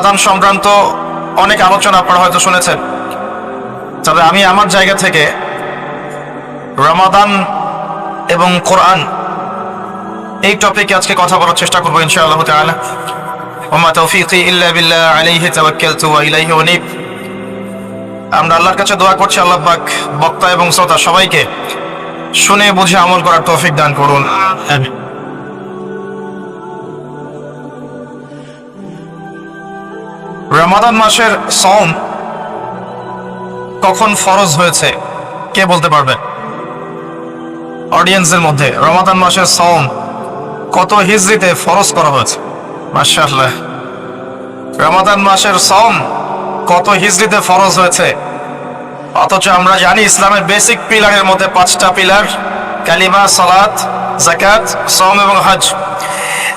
রমাদান সংক্রান্ত অনেক আলোচনা আপনারা হয়তো শুনেছেন। তবে আমি আমার জায়গা থেকে রমাদান এবং কোরআন এই টপিকে আজকে কথা বলার চেষ্টা করব ইনশাআল্লাহ তাআলা। ওমা তৌফিকি ইল্লা বিল্লাহ আলাইহি তাওয়াক্কালতু ওয়া ইলাইহি উনীব। আমরা আল্লাহর কাছে দোয়া করছি, আল্লাহ পাক বক্তা এবং শ্রোতা সবাইকে শুনে বুঝে আমল করার তৌফিক দান করুন। আমিন। রমাদান মাসের সম কখন ফরজ হয়েছে, কে বলতে পারবে? অডিয়েন্সের মধ্যে রমাদান মাসের সম কত হিজরিতে ফরজ করা হয়েছে? মাশাআল্লাহ। রমাদান মাসের সম কত হিজরিতে ফরজ হয়েছে? অথচ আমরা জানি ইসলামের বেসিক পিলারের মধ্যে পাঁচটা পিলার, কালিমা, সালাত জাকাত সম এবং হজ।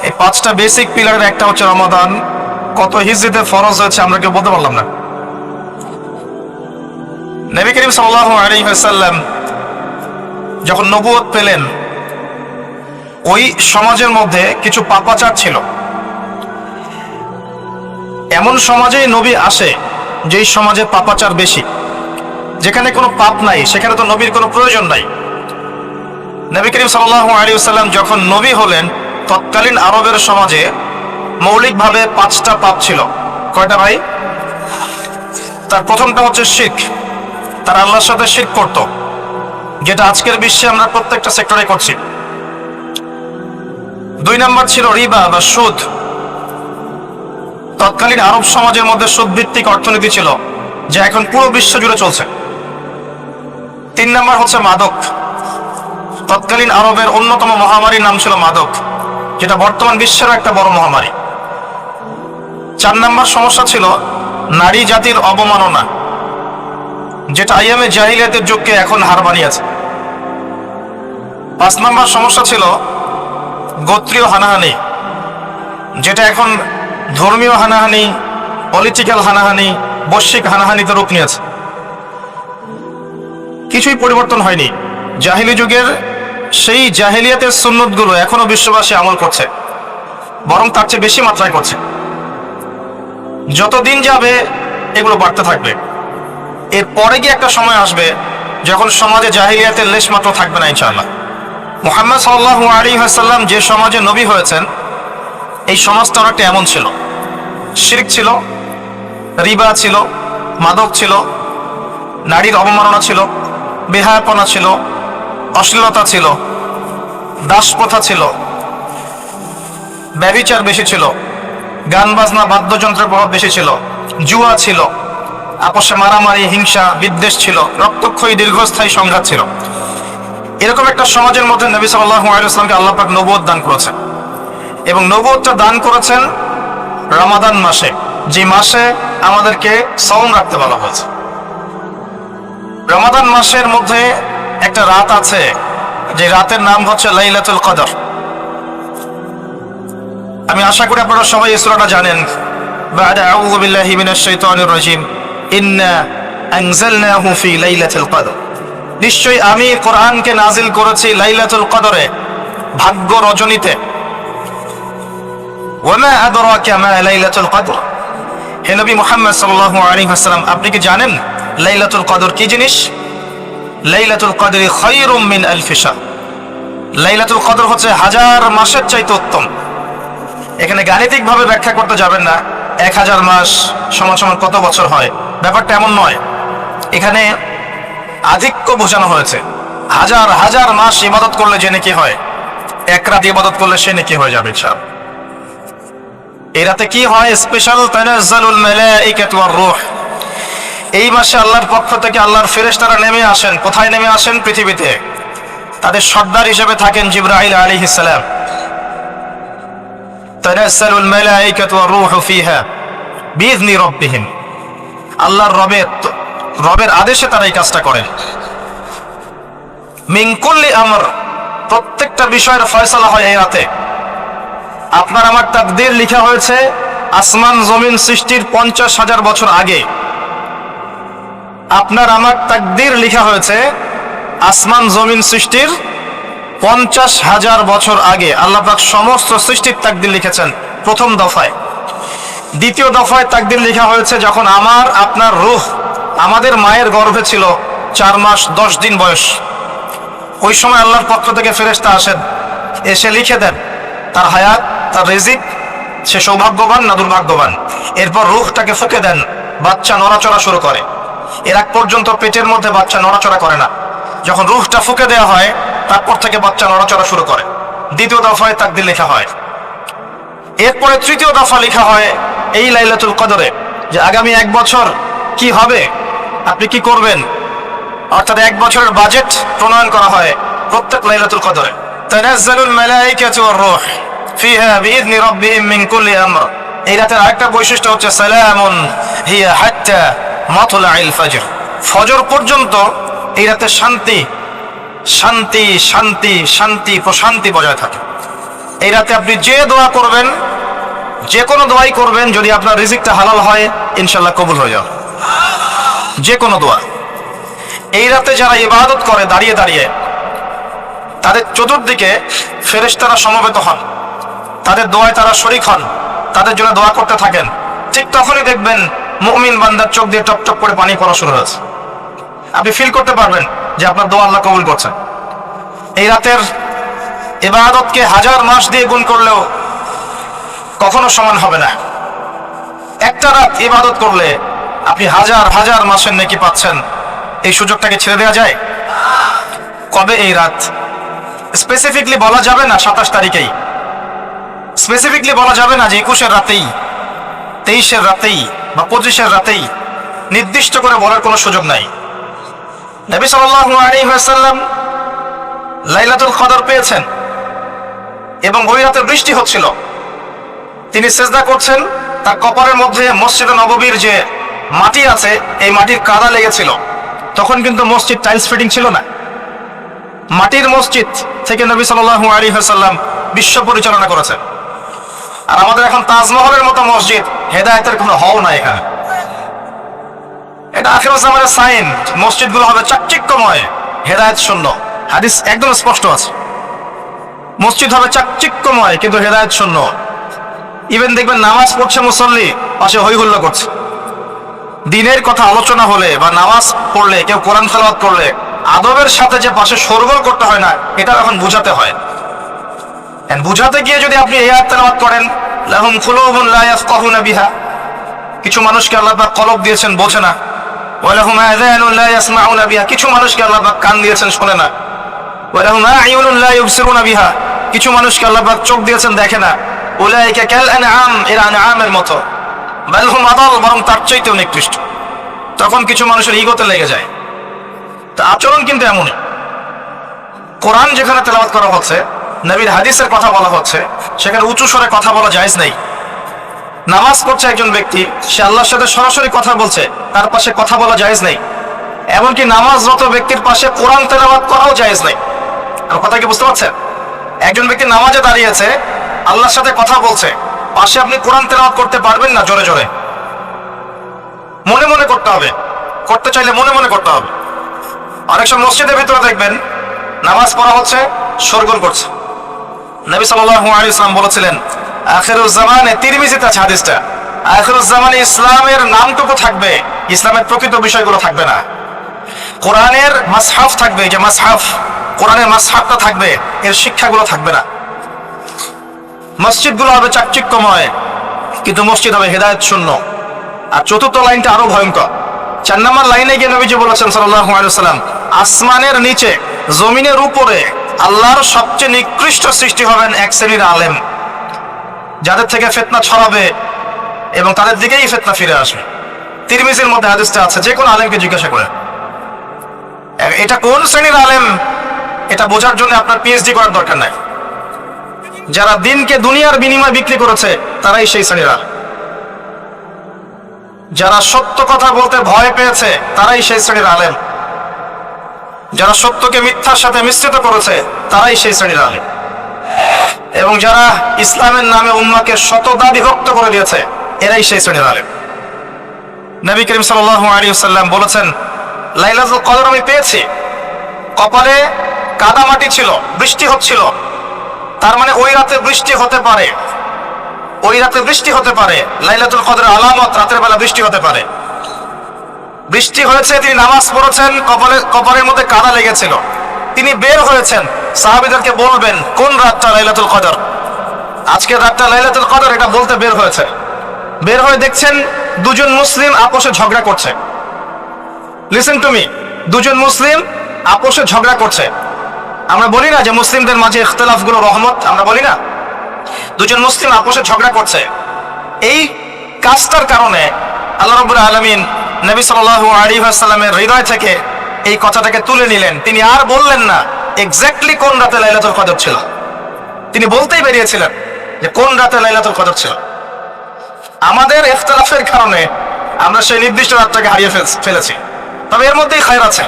এই পাঁচটা বেসিক পিলারের একটা হচ্ছে রমাদান কত হিজরিতে ফরজ হয়েছে আমরা কেউ বলতে পারলাম না। নবী করিম আলাইসাল্লাম যখন নবুয়ত পেলেন, ওই সমাজের মধ্যে কিছু পাপাচার ছিল। এমন সমাজেই নবী আসে, যেই সমাজে পাপাচার বেশি। যেখানে কোনো পাপ নাই, সেখানে তো নবীর কোনো প্রয়োজন নাই। নবী করিম সাল্লাহ আলী সাল্লাম যখন নবী হলেন, তৎকালীন আরবের সমাজে মৌলিকভাবে পাঁচটা পাপ ছিল। কয়টা ভাই? তার প্রথমটা হচ্ছে শিখ তার আল্লাহর সাথে শিখ করত। যেটা আজকের বিশ্বে আমরা প্রত্যেকটা সেক্টরে করছি। দুই নাম্বার ছিল রিবা বা সুদ। তৎকালীন আরব সমাজের মধ্যে সুদ ভিত্তিক অর্থনীতি ছিল, যা এখন পুরো বিশ্ব জুড়ে চলছে। তিন নাম্বার হচ্ছে মাদক। তৎকালীন আরবের অন্যতম মহামারীর নাম ছিল মাদক, যেটা বর্তমান বিশ্বেরও একটা বড় মহামারী। চার নাম্বার সমস্যা ছিল নারী জাতির অবমাননা, যেটা আইএমএ জাহিলিয়াতের যুগকে এখন হার বানিয়েছে। পাঁচ নাম্বার সমস্যা ছিল গোত্রীয় হানাহানি, যেটা এখন ধর্মীয় হানাহানি পলিটিক্যাল হানাহানি, বৈশ্বিক হানাহানিতে রূপ নিয়েছে। কিছুই পরিবর্তন হয়নি। জাহিলি যুগের সেই জাহিলিয়াতের সুন্নতগুলো এখনও বিশ্ববাসী আমল করছে, বরং তার চেয়ে বেশি মাত্রায় করছে। যতদিন যাবে, এগুলো বাড়তে থাকবে। এর পরে গিয়ে একটা সময় আসবে, যখন সমাজে জাহিলিয়াতের লেশ মাত্র থাকবে না, ইনশাআল্লাহ। মোহাম্মদ সাল্লাহ আলী হাসাল্লাম যে সমাজে নবী হয়েছেন, এই সমাজটা অনেকটা এমন ছিল। শিরিক ছিল, রিবা ছিল, মাদক ছিল, নারীর অবমাননা ছিল, বেহায়াপনা ছিল, অশ্লীলতা ছিল দাস প্রথা ছিল ব্যবিচার বেশি ছিল। গান বাজনা, বাদ্যযন্ত্রের প্রভাব বেশি ছিল। জুয়া ছিল। আপসে মারামারি, হিংসা, বিদ্বেষ ছিল। রক্তক্ষয়ী দীর্ঘস্থায়ী সংঘাত ছিল। এরকম একটা সমাজের মধ্যে নবী সাল্লাহ আলাইসলামকে আল্লাহ নবুয়ত দান করেছেন। এবং নবুয়তটা দান করেছেন রমাদান মাসে, যে মাসে আমাদেরকে সওম রাখতে বলা হয়েছে। রমাদান মাসের মধ্যে একটা রাত আছে, যে রাতের নাম হচ্ছে লাইলাতুল কদর। আমি আশা করি আপনারা সবাই এই সূরাটা জানেন بعد أعوذ بالله من الشيطان الرجيم إنا أنزلناه في ليلة القدر নিশ্চয়ই আমি কোরআনকে নাজিল করেছি লাইলাতুল কদরে ভাগ্য রজনীতে ওয়ামা আদরাকা মা লাইলাতুল কদর হে নবী মুহাম্মদ সাল্লাল্লাহু আলাইহি ওয়াসাল্লাম আপনি কি জানেন লাইলাতুল কদর কি জিনিস লাইলাতুল কদরি খায়রুম মিন আলফি শাহর লাইলাতুল কদর হচ্ছে হাজার মাসের চাইতে উত্তম এখানে গাণিতিকভাবে ব্যাখ্যা করতে যাবেন না। এক হাজার মাস সমান সমান কত বছর হয়? ব্যাপারটা এমন নয়। এখানে আধিক্য বোঝানো হয়েছে। হাজার হাজার মাস ইবাদত করলে যে নাকি হয়? এক রাত ইবাদত করলে সে নাকি হয়ে যাবে সব এই রাতে কি হয়? স্পেশাল এই মাসে আল্লাহর পক্ষ থেকে আল্লাহর ফেরেশতারা নেমে আসেন। কোথায় নেমে আসেন? পৃথিবীতে। তাদের সর্দার হিসেবে থাকেন জিব্রাইল আলী সালাম। মালাইকাতু ওয়ার রূহু ফিহা বিইذনি রাব্বিহিম। আল্লাহর রবের রবের আদেশে তারা এই কাজটা করেন মিনকুল্লি আমর, প্রত্যেকটা বিষয়ের ফয়সালা হয় এই রাতে। আপনার আমার তাকদির লিখা হয়েছে, আসমান জমিন সৃষ্টির পঞ্চাশ হাজার বছর আগে। আপনার আমার তাকদির লিখা হয়েছে, আসমান জমিন সৃষ্টির পঞ্চাশ হাজার বছর আগে আল্লাহ পাক সমস্ত সৃষ্টির তাকদির লিখেছেন প্রথম দফায়। দ্বিতীয় দফায় তাকদির লেখা হয়েছে যখন আমার, আপনার রুহ, আমাদের মায়ের গর্ভে ছিল চার মাস দশ দিন বয়স। ওই সময় আল্লাহর পক্ষ থেকে ফেরেশতা আসেন, এসে লিখে দেন, তার হায়াত, তার রেজিক, সে সৌভাগ্যবান না দুর্ভাগ্যবান? এরপর রুহটাকে ফুকে দেন, বাচ্চা নড়াচড়া শুরু করে। এর আগ পর্যন্ত পেটের মধ্যে বাচ্চা নড়াচড়া করে না। যখন রুহটা ফুকে দেওয়া হয় তারপর থেকে বাচ্চা নড়াচড়া শুরু করে। দ্বিতীয় দফায় তাকদির লেখা হয়। এরপরে তৃতীয় দফা লেখা হয় এই লাইলাতুল কদরে যে আগামী এক বছর কি হবে, আপনি কি করবেন? অর্থাৎ এক বছরের বাজেট প্রণয়ন করা হয় প্রত্যেক লাইলাতুল কদরে। তানাজ্জালুল মালাইকাতু ওয়ার রূহ ফিহা বিইذن রাব্বিহিম মিন কুল্লি আমর। এই রাতের আরেকটা বৈশিষ্ট্য হচ্ছে সালামুন হিয়া হাত্তা মাতলাইল ফজর। ফজর পর্যন্ত এই রাতে শান্তি শান্তি শান্তি শান্তি, প্রশান্তি বজায় থাকে। এই রাতে আপনি যে দোয়া করবেন, যে কোনো দোয়াই করবেন, যদি আপনার রিজিকটা হালাল হয় ইনশাল্লাহ কবুল হয়ে যাবে। যে কোনো দোয়া। এই রাতে যারা ইবাদত করে, দাঁড়িয়ে দাঁড়িয়ে, তাদের চতুর্দিকে ফেরেশতারা সমবেত হন। তাদের দোয়ায় তারা শরিক হন। তাদের জন্য দোয়া করতে থাকেন। ঠিক তখনই দেখবেন মুমিন বান্দার চোখ দিয়ে টপ টপ করে পানি পড়া শুরু হয়েছে। আপনি ফিল করতে পারবেন যে আপনার দোয়া আল্লাহ কবুল করছেন এই রাতের এবাদতকে হাজার মাস দিয়ে গুণ করলেও কখনো সমান হবে না। একটা রাত ইবাদত করলে আপনি হাজার হাজার মাসের নেকি পাচ্ছেন। এই সুযোগটাকে ছেড়ে দেওয়া যায়? কবে এই রাত? স্পেসিফিকলি বলা যাবে না সাতাশ তারিখেই। স্পেসিফিকলি বলা যাবে না যে একুশের রাতেই, তেইশের রাতেই বা পঁচিশের রাতেই। নির্দিষ্ট করে বলার কোনো সুযোগ নাই। নবী সাল্লাল্লাহু আলাইহি ওয়াসাল্লাম লাইলাতুল কদর পেয়েছেন এবং ওই রাতে বৃষ্টি হচ্ছিল। তিনি সেজদা করছেন, তার কপালের মধ্যে মসজিদে নববীর যে মাটি আছে, এই মাটির কাদা লেগেছিল। তখন কিন্তু মসজিদ টাইলস ফিটিং ছিল না। মাটির মসজিদ থেকে নবী সাল্লাল্লাহু আলাইহি ওয়াসাল্লাম বিশ্ব পরিচালনা করেছেন। আর আমাদের এখন তাজমহলের মতো মসজিদ, হেদায়েতের কোনো হও নাই এখানে। এটা আখির জামানের সাইন। মসজিদগুলো হবে চাকচিক্যময়। হেদায়েত শূন্য। হাদিস একদম স্পষ্ট আছে। মসজিদ হবে চাকচিক্যময়, কিন্তু হেদায়েত শূন্য। ইভেন দেখবেন নামাজ পড়ছে মুসল্লি, পাশে হইহুল্লা করছে। দিনের কথা আলোচনা হলে বা নামাজ পড়লে, কেউ কোরআন তেলাওয়াত করলে, আদবের সাথে যে পাশে সরগোল করতে হয় না এটা এখন বুঝাতে হয়। বুঝাতে গিয়ে যদি আপনি এই আয়াত তেলাওয়াত করেন, লাহুম কুলুবুন লা ইয়াফকাহুনা বিহা। কিছু মানুষকে আল্লাহ কলব দিয়েছেন, বোঝে না। ওয়ালাহুম আযানুন লা ইয়াসমাউনা বিহা। কিছু মানুষকে আল্লাহ পাক কান দিয়েছেন, শোনে না। ওয়ালাহুম আ'য়ুনুন লা ইউবসিরুনা বিহা। কিছু মানুষকে আল্লাহ পাক চোখ দিয়েছেন, দেখে না। উলাইকা কাল আনআম, এরা আনআমের মতো। বাল হুম আদাল, বরং তার চাইতেও নিকৃষ্ট। তখন কিছু মানুষের ইগোতে লেগে যায়। তা আচরণ কিন্তু এমনই কোরআন যেখানে তেলাওয়াত করা হচ্ছে, নবীর হাদিসের কথা বলা হচ্ছে, সেখানে উঁচু স্বরে কথা বলা জায়েজ নেই। নামাজ পড়ছে একজন ব্যক্তি, সে আল্লাহর সাথে সরাসরি কথা বলছে, তার পাশে কথা বলা জায়েজ নেই। এমনকি নামাজরত ব্যক্তির পাশে কোরআন তেলাওয়াত করাও জায়েজ নেই। আর কথা কি বুঝতে পারছেন? একজন ব্যক্তি নামাজে দাঁড়িয়েছে আল্লাহর সাথে কথা বলছে, পাশে আপনি কোরআন তেলাওয়াত করতে পারবেন না জোরে জোরে। মনে মনে করতে হবে, করতে চাইলে মনে মনে করতে হবে। অনেক সময় মসজিদের ভিতরে দেখবেন, নামাজ পড়া হচ্ছে সরগোল করছে। নবী সাল্লাল্লাহু আলাইহি সাল্লাম বলেছিলেন ইসলামের নামটুকু থাকবে, ইসলামের প্রকৃত বিষয়গুলো থাকবে না। কোরআনের মাসহাফ থাকবে যে মাসহাফ, কোরআনের মাসহাফটা থাকবে, এর শিক্ষাগুলো থাকবে না। মসজিদগুলো হবে চাকচিক্যময়, কিন্তু মসজিদ হবে হেদায়েত শূন্য। আর চতুর্থ লাইনটা আরও ভয়ঙ্কর। চার নম্বর লাইনে গিয়ে নবীজি বলেছেন সাল্লাম আসমানের নিচে, জমিনের উপরে আল্লাহর সবচেয়ে নিকৃষ্ট সৃষ্টি হবেন এক শ্রেণির আলেম। যাদের থেকে ফেতনা ছড়াবে এবং তাদের দিকেই ফেতনা ফিরে আসবে। তিরমিজির মধ্যে হাদিসটা আছে, যে কোনো আলেমকে জিজ্ঞাসা করে। এটা কোন শ্রেণির আলেম? এটা বোঝার জন্য আপনার পিএইচডি করার দরকার নাই। যারা দিনকে দুনিয়ার বিনিময় বিক্রি করেছে, তারাই সেই শ্রেণীরা যারা সত্য কথা বলতে ভয় পেয়েছে, তারাই সেই শ্রেণির আলেম। যারা সত্যকে মিথ্যার সাথে মিশ্রিত করেছে, তারাই সেই শ্রেণির আলেম। এবং যারা ইসলামের নামে উম্মাকে শতদা বিভক্ত করে দিয়েছে, এরাই সেই শ্রেণির আলেম। নবী করিম সাল্লাল্লাহু আলাইহি সাল্লাম বলেছেন, লাইলাতুল কদর আমি পেয়েছি। কপালে কাদা মাটি ছিল, বৃষ্টি হচ্ছিল। তার মানে ওই রাতে বৃষ্টি হতে পারে। ওই রাতে বৃষ্টি হতে পারে। লাইলাতুল কদরের আলামত রাতের বেলা বৃষ্টি হতে পারে। বৃষ্টি হয়েছে, তিনি নামাজ পড়েছেন, কপালে কপালের মধ্যে কাদা লেগেছিল। তিনি বের হয়েছেন সাহাবিদেরকে বলবেন, কোন রাতটা লাইলাতুল কদর? আজকের রাতটা লাইলাতুল কদর, এটা বলতে বের হয়েছে। বের হয়ে দেখছেন, দুজন মুসলিম আপোষে ঝগড়া করছে। লিসেন টু মি দুজন মুসলিম আপোষে ঝগড়া করছে। আমরা বলি না যে মুসলিমদের মাঝে ইখতলাফগুলো রহমত, আমরা বলি না। দুজন মুসলিম আপোষে ঝগড়া করছে। এই কাজটার কারণে আল্লাহ রবুল আলমিন নবী সাল্লাল্লাহু আলী আসাল্লামের হৃদয় থেকে এই কথাটাকে তুলে নিলেন। তিনি আর বললেন না এক্স্যাক্টলি কোন রাতে লাইলাতুল কদর ছিল? তিনি বলতেই বেরিয়েছিলেন যে কোন রাতে লাইলাতুল কদর ছিল? আমাদের ইখতলাফের কারণে আমরা সেই নির্দিষ্ট রাতটাকে হারিয়ে ফেল- ফেলেছি। তবে এর মধ্যেই খায়ের আছে।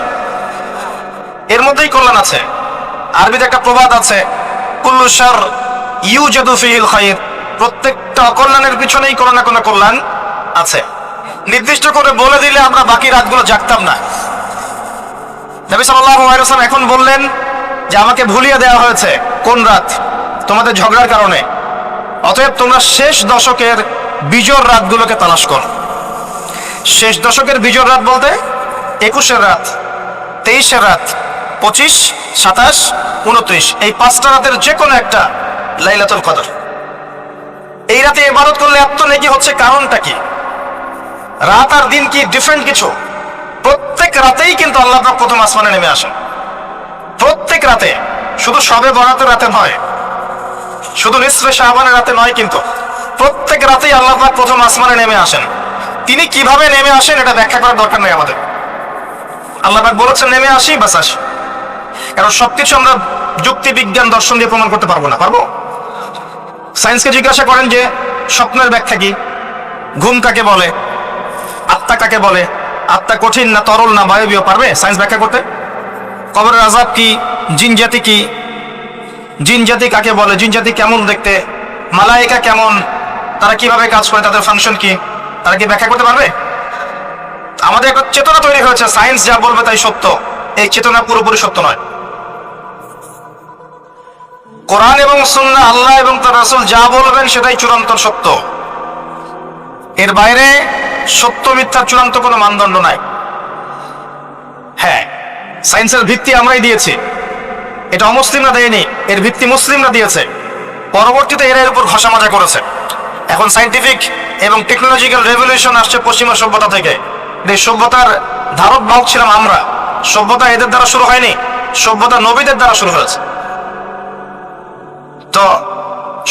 এর মধ্যেই কল্যাণ আছে। আরবিতে একটা প্রবাদ আছে, কুল্লু শার ইউজাদু ফিহিল খায়র। প্রত্যেকটা অকল্যাণের পিছনেই কোনো না কোনো কল্যাণ আছে। নির্দিষ্ট করে বলে দিলে আমরা বাকি রাতগুলো জাগতাম না। নবী ওয়াসাল্লাম এখন বললেন যে আমাকে ভুলিয়ে দেওয়া হয়েছে কোন রাত? তোমাদের ঝগড়ার কারণে। অতএব তোমরা শেষ দশকের বিজোর রাতগুলোকে তালাশ করো। শেষ দশকের বিজোর রাত বলতে একুশের রাত, তেইশের রাত, পঁচিশ, সাতাশ, উনত্রিশ, এই পাঁচটা রাতের যে কোনো একটা লাইলাতুল কদর। এই রাতে ইবাদত করলে এত নেকি হচ্ছে কারণটা কি? রাত আর দিন কি ডিফারেন্ট কিছু? প্রত্যেক রাতেই কিন্তু আল্লাহ প্রথম আসমানে নেমে আসেন। প্রত্যেক রাতে, শুধু সবে বরাতের রাতে নয়, শুধু নিসফে শাহবানের রাতে নয় কিন্তু প্রত্যেক রাতেই আল্লাহ পাক প্রথম আসমানে নেমে আসেন। তিনি কীভাবে নেমে আসেন এটা ব্যাখ্যা করার দরকার নেই আমাদের। আল্লাহ পাক বলেছেন, নেমে আসি, বাস আসি। কারণ সবকিছু আমরা যুক্তি, বিজ্ঞান, দর্শন দিয়ে প্রমাণ করতে পারব না, পারব? সায়েন্সকে জিজ্ঞাসা করেন যে, স্বপ্নের ব্যাখ্যা কি? ঘুম কাকে বলে? আত্মা কাকে বলে? আত্মা কঠিন না তরল না বায়বীয়? পারবে? সায়েন্স ব্যাখ্যা করতে? কবরের আজাব কি? জিন জাতি কি? জিন জাতি কাকে বলে? জিন জাতি কেমন দেখতে? মালাইকা কেমন? তারা কীভাবে কাজ করে? তাদের ফাংশন কি? তারা কি ব্যাখ্যা করতে পারবে? আমাদের একটা চেতনা তৈরি হয়েছে। সায়েন্স যা বলবে তাই সত্য। এই চেতনা পুরোপুরি সত্য নয়। কোরআন এবং সুন্নাহ, আল্লাহ এবং তার রাসূল যা বলবেন সেটাই চূড়ান্ত সত্য। এর বাইরে সত্য মিথ্যার চূড়ান্ত কোনো মানদণ্ড নাই। হ্যাঁ সায়েন্সের ভিত্তি আমরাই দিয়েছি। এটা অমুসলিমরা দেয়নি, এর ভিত্তি মুসলিমরা দিয়েছে। পরবর্তীতে এরা এর উপর ঘষা মাজা করেছে। এখন সাইন্টিফিক এবং টেকনোলজিক্যাল রেভলিউশন আসছে পশ্চিমা সভ্যতা থেকে। এই সভ্যতার ধারক বাহক ছিলাম আমরা। সভ্যতা এদের দ্বারা শুরু হয়নি, সভ্যতা নবীদের দ্বারা শুরু হয়েছে। তো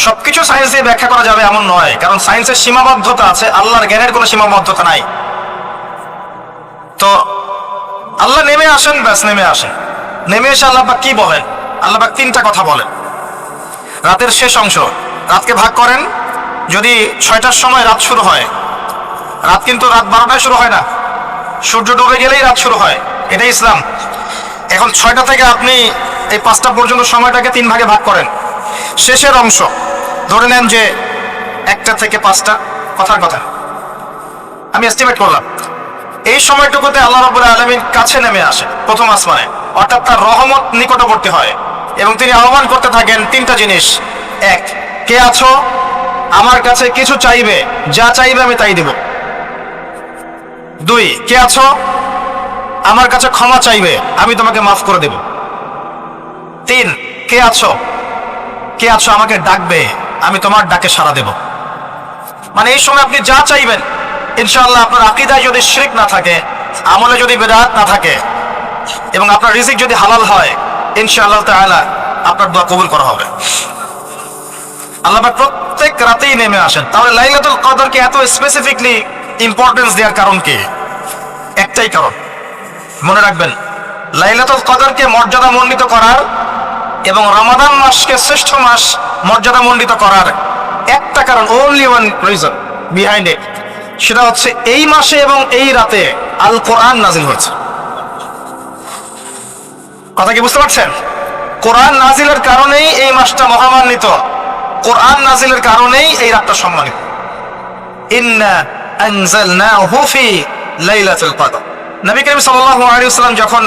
সবকিছু সায়েন্স দিয়ে ব্যাখ্যা করা যাবে এমন নয়, কারণ সায়েন্সের সীমাবদ্ধতা আছে, আল্লাহর জ্ঞানের কোনো সীমাবদ্ধতা নাই। তো আল্লাহ নেমে আসেন, ব্যাস নেমে আসেন। নেমে এসে আল্লাহ পাক কি বলেন? আল্লাহ পাক তিনটা কথা বলেন। রাতের শেষ অংশ, রাতকে ভাগ করেন। যদি ছয়টার সময় রাত শুরু হয়, রাত কিন্তু রাত বারোটায় শুরু হয় না। সূর্য ডুবে গেলেই রাত শুরু হয়। এটাই ইসলাম। এখন ছয়টা থেকে আপনি এই পাঁচটা পর্যন্ত সময়টাকে তিন ভাগে ভাগ করেন। শেষের অংশ, ধরে নেন যে একটা থেকে পাঁচটা, কথার কথা। আমি এস্টিমেট করলাম। এই সময়টুকুতে আল্লাহ রাব্বুল আলামিন কাছে নেমে আসে প্রথম আসমানে। অর্থাৎ তার রহমত নিকটবর্তী হয়। এবং তিনি আহ্বান করতে থাকেন তিনটা জিনিস। এক, কে আছো? আমার কাছে কিছু চাইবে, যা চাইবে আমি তাই দেব। দুই, কে আছো? আমার কাছে ক্ষমা চাইবে, আমি তোমাকে মাফ করে দেব। তিন, কে আছো? কে আছো আমাকে ডাকবে, আমি তোমার ডাকে সাড়া দেব। মানে এই সময় আপনি যা চাইবেন ইনশাআল্লাহ আপনার আকিদায় যদি শিরিক না থাকে, আমলে যদি বেদাত না থাকে, এবং আপনার রিজিক যদি হালাল হয়, ইনশাআল্লাহ তাআলা আপনার দোয়া কবুল করা হবে। আল্লাহ প্রত্যেক রাতেই নেমে আসেন। তাহলে লাইলাতুল কদরকে এত স্পেসিফিকলি ইম্পর্টেন্স দেওয়ার কারণ কি? একটাই কারণ। মনে রাখবেন, লাইলাতুল কদরকে মর্যাদা মণ্ডিত করার এবং রমাদান মাসকে শ্রেষ্ঠ মাস মর্যাদা মণ্ডিত করার একটা কারণ only one reason behind it সেটা হচ্ছে এই মাসে এবং এই রাতে আল কোরআন নাজিল হয়েছে। কথা কি বুঝতে পারছেন? কোরআন নাজিলের কারণেই এই মাসটা মহামান্বিত। কোরআন নাজিলের কারণেই এই রাতটা সম্মানিত। নবী করিম আলাইহি যখন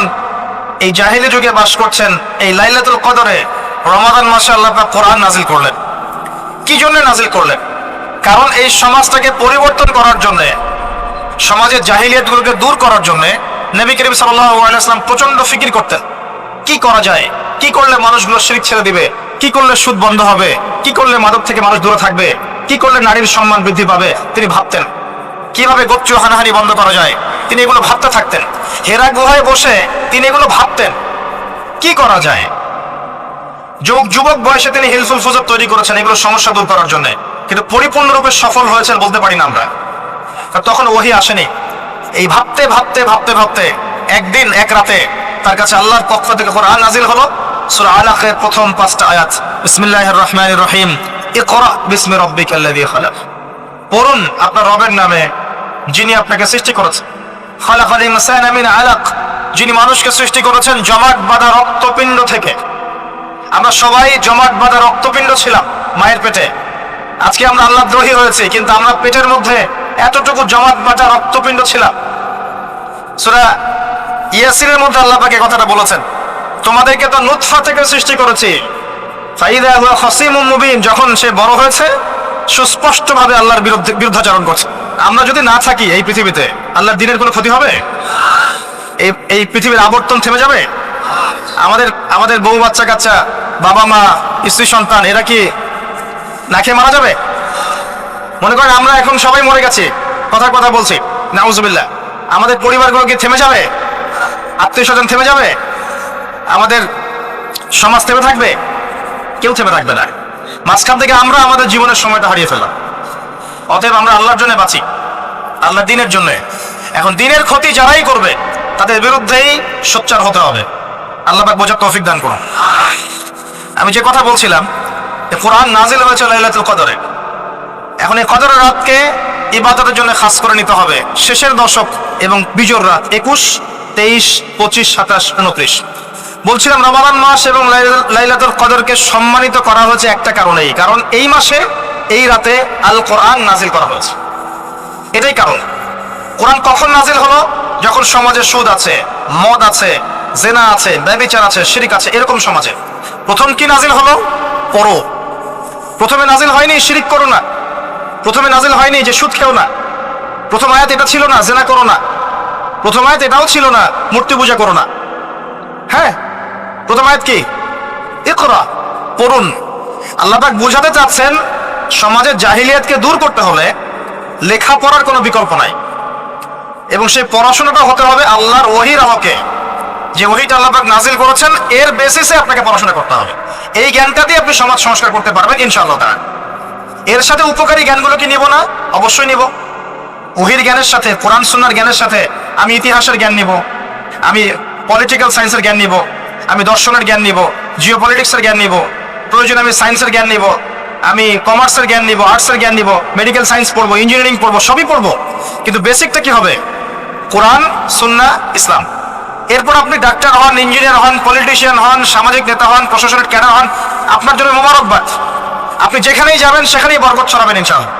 এই জাহিলি যুগে বাস করছেন, এই লাইলাতুল কদরে রমাদান মাসে আল্লাহ কোরআন নাজিল করলেন। কি জন্য নাজিল করলেন? কারণ এই সমাজটাকে পরিবর্তন করার জন্য, সমাজের জাহিলিয়াতগুলোকে দূর করার জন্য নবী করিম সাল্লাম প্রচণ্ড ফিকির করতেন। কি করা যায়? কি করলে মানুষগুলো শিরিক ছেড়ে দিবে? কি করলে সুদ বন্ধ হবে? কি করলে মাদক থেকে মানুষ দূরে থাকবে? কি করলে নারীর সম্মান বৃদ্ধি পাবে? তিনি ভাবতেন, কীভাবে গোত্রীয় হানাহানি বন্ধ করা যায়? তিনি এগুলো ভাবতে থাকতেন। হেরা গুহায় বসে তিনি এগুলো ভাবতেন, কি করা যায়? যুবক যুবক বয়সে তিনি হিলফুল ফুজব তৈরি করেছেন এগুলো সমস্যা দূর করার জন্য। কিন্তু পরিপূর্ণরূপে সফল হয়েছেন বলতে পারি না আমরা। তখন ওহি আসেনি। এই ভাবতে ভাবতে ভাবতে ভাবতে একদিন, এক রাতে তার কাছে আল্লাহর পক্ষ থেকে কোরআন নাজিল হলো। সূরা আলাকের প্রথম পাঁচটা আয়াত। বিসমিল্লাহির রহমানির রহিম। ইকরা বিসমি রাব্বিকাল্লাযী খালাক। পড়ুন আপনার রবের নামে, যিনি আপনাকে সৃষ্টি করেছেন। খালাকাল ইনসানা মিন আলাক। যিনি মানুষকে সৃষ্টি করেছেন জমাট বাঁধা রক্তপিণ্ড থেকে। আমরা সবাই জমাট বাঁধা রক্তপিণ্ড ছিলাম মায়ের পেটে। আজকে আমরা আল্লাহ দ্রোহী হয়েছি, কিন্তু আমরা পেটের মধ্যে এতটুকু জমাট বাঁধা রক্তপিণ্ড ছিলাম। সুরা ইয়াসিনের মধ্যে আল্লাহ পাকে কথাটা বলেছেন, তোমাদেরকে তো নুৎফা থেকে সৃষ্টি করেছি। যখন সে বড় হয়েছে, সুস্পষ্টভাবে আল্লাহর বিরুদ্ধে বিরুদ্ধাচরণ করছে। আমরা যদি না থাকি এই পৃথিবীতে, আল্লাহর দিনের কোনো ক্ষতি হবে? এই এই পৃথিবীর আবর্তন থেমে যাবে? আমাদের আমাদের বউ বাচ্চা কাচ্চা বাবা মা স্ত্রী সন্তান এরা কি না খেয়ে মারা যাবে? মনে করেন আমরা এখন সবাই মরে গেছি। কথার কথা বলছি। নাউজুবিল্লাহ। আমাদের পরিবারগুলো কি থেমে যাবে? আত্মীয় স্বজন থেমে যাবে? আমাদের সমাজ থেমে থাকবে? কেউ থেমে থাকবে না। মাঝখান থেকে আমরা আমাদের জীবনের সময়টা হারিয়ে ফেললাম। অতএব আমরা আল্লাহর জন্য বাঁচি। আল্লাহ দিনের জন্য। এখন দিনের ক্ষতি যারাই করবে, তাদের বিরুদ্ধেই সোচ্চার হতে হবে। আল্লাহ বোঝার তৌফিক দান করুন। আমি যে কথা বলছিলাম কোরআন নাজিল হয়েছে লাইলাতুল কদরে। এখন এই কদরের রাতকে ইবাদতের জন্য খাস করে নিতে হবে। শেষের দশক এবং বিজোর রাত, একুশ, তেইশ, পঁচিশ, সাতাশ, উনত্রিশ। বলছিলাম, রমাদান মাস এবং লাইলা- লাইলাতুল কদরকে সম্মানিত করা হয়েছে একটা কারণেই। কারণ এই মাসে, এই রাতে আল কোরআন নাজিল করা হয়েছে। এটাই কারণ। কোরআন কখন নাজিল হলো? যখন সমাজে সুদ আছে, মদ আছে, জেনা আছে, ব্যবিচার আছে, শিরিক আছে, এরকম সমাজে। প্রথম কি নাজিল হলো? পড়ো প্রথমে নাজিল হয়নি, শিরিক করো না। প্রথমে নাজিল হয়নি যে সুদ খেও না। প্রথম আয়াত এটা ছিল না, জেনা করো না। প্রথম আয়াত এটাও ছিল না, মূর্তি পূজা করো না। হ্যাঁ প্রথম আয়াত কি? ইকরা, পড়ুন। আল্লাহ পাক বোঝাতে চাচ্ছেন, সমাজের জাহিলিয়াতকে দূর করতে হলে লেখাপড়ার কোনো বিকল্প নাই। এবং সেই পড়াশোনাটা হতে হবে আল্লাহর ওহির আলোকে যে ওহিটা আল্লাহ পাক নাজিল করেছেন, এর বেসিসে আপনাকে পড়াশোনা করতে হবে। এই জ্ঞানটা দিয়ে আপনি সমাজ সংস্কার করতে পারবেন, ইনশাআল্লাহ তাআলা। এর সাথে উপকারী জ্ঞানগুলো কি নিব না? অবশ্যই নিব। ওহির জ্ঞানের সাথে, কোরআন সুন্নার জ্ঞানের সাথে আমি ইতিহাসের জ্ঞান নিব, আমি পলিটিক্যাল সায়েন্সের জ্ঞান নিব, আমি দর্শনের জ্ঞান নিব জিও পলিটিক্সের জ্ঞান নিব, প্রয়োজন আমি সায়েন্সের জ্ঞান নিব, আমি কমার্সের জ্ঞান নিব আর্টসের জ্ঞান নিব মেডিকেল সায়েন্স পড়ব ইঞ্জিনিয়ারিং পড়ব, সবই পড়ব। কিন্তু বেসিকটা কি হবে? কোরআন সুন্না ইসলাম। এরপর আপনি ডাক্তার হন ইঞ্জিনিয়ার হন পলিটিশিয়ান হন, সামাজিক নেতা হন প্রশাসনের ক্যাডার হন, আপনার জন্য মোবারকবাদ। আপনি যেখানেই যাবেন, সেখানেই বরকত ছড়াবেন ইনশাআল্লাহ।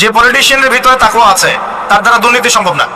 যে পলিটিশিয়ানের ভিতরে তাকুয়া আছে, তার দ্বারা দুর্নীতি সম্ভব না।